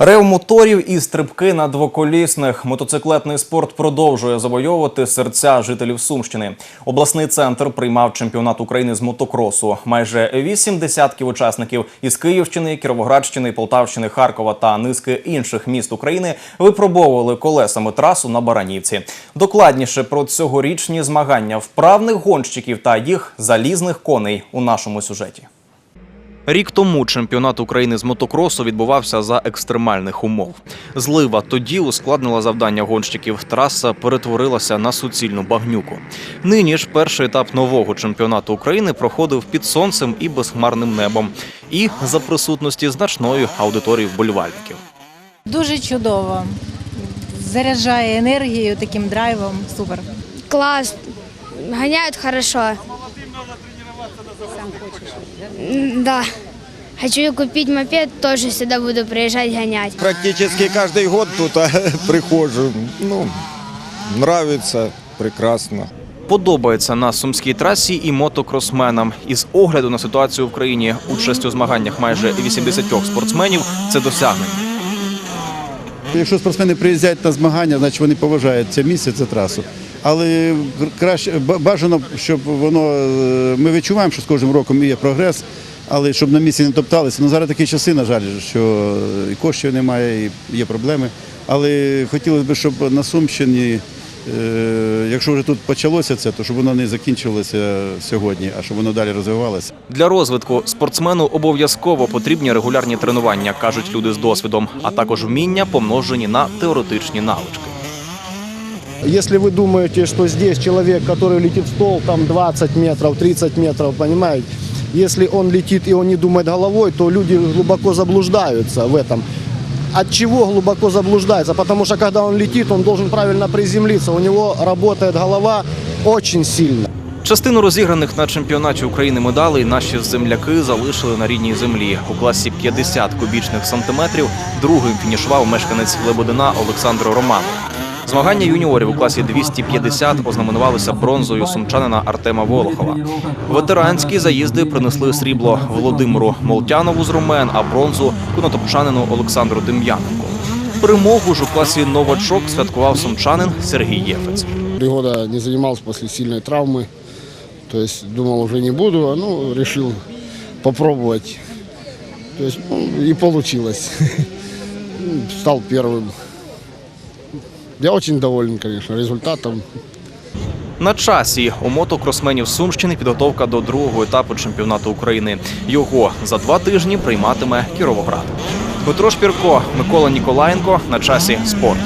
Рев моторів і стрибки на двоколісних. Мотоциклетний спорт продовжує завойовувати серця жителів Сумщини. Обласний центр приймав чемпіонат України з мотокросу. Майже вісім десятків учасників із Київщини, Кіровоградщини, Полтавщини, Харкова та низки інших міст України випробовували колесами трасу на Баранівці. Докладніше про цьогорічні змагання вправних гонщиків та їх залізних коней у нашому сюжеті. Рік тому чемпіонат України з мотокросу відбувався за екстремальних умов. Злива тоді ускладнила завдання гонщиків. Траса перетворилася на суцільну багнюку. Нині ж перший етап нового чемпіонату України проходив під сонцем і безхмарним небом, і за присутності значної аудиторії вболівальників. Дуже чудово. Заряджає енергією, таким драйвом. Супер. Класс. Гоняют хорошо. Да. Хочу купить мопед, тоже сюда буду приезжать гонять. Практически каждый год тут а, прихожу. Ну, нравится, прекрасно. Подобається на сумській трасі і мотокросменам. Із огляду на ситуацію в країні участь у змаганнях майже 80 спортсменів це досягнення. Якщо спортсмени приїздять на змагання, значить вони поважають це місце, це трасу. Але краще бажано, щоб воно е, ми відчуваємо, що з кожним роком є прогрес, але щоб на місці не топталися. Ну зараз такі часи, на жаль, що і коштів немає, і є проблеми. Але хотілося б, щоб на Сумщині, е, якщо вже тут почалося це, то щоб воно не закінчилося сьогодні, а щоб воно далі розвивалося. Для розвитку спортсмену обов'язково потрібні регулярні тренування, кажуть люди з досвідом, а також вміння помножені на теоретичні навички. Если вы думаете, что здесь человек, который летит в стол, там 20 метров, 30 метров, понимаете, если он летит и он не думает головой, то люди глубоко заблуждаются в этом. От чего глубоко заблуждается? Потому что когда он летит, он должен правильно приземлиться. У него работает голова очень сильно. Частину розіграних на чемпіонаті України медалей наші земляки залишили на рідній землі. У класі 50 кубічних сантиметрів другим фінішував мешканець Лебедина Олександр Романов. Змагання юніорів у класі 250 ознаменувалися бронзою сумчанина Артема Волохова. Ветеранські заїзди принесли срібло Володимиру Молтянову з Румен, а бронзу конотопчанину Олександру Дем'яненку. Перемогу ж у класі новачок святкував сумчанин Сергій Єфець. Три года не занимался после сильной травмы. То есть думал уже не буду, а ну решил попробовать. То есть ну, получилось. Ну, Стал первым. Я очень доволен, конечно, результатом. На часі у мотокросменів Сумщини підготовка до другого етапу чемпіонату України. Його за два тижні прийматиме Кіровоград. Дмитро Шпірко, Микола Ніколаєнко на часі спорт.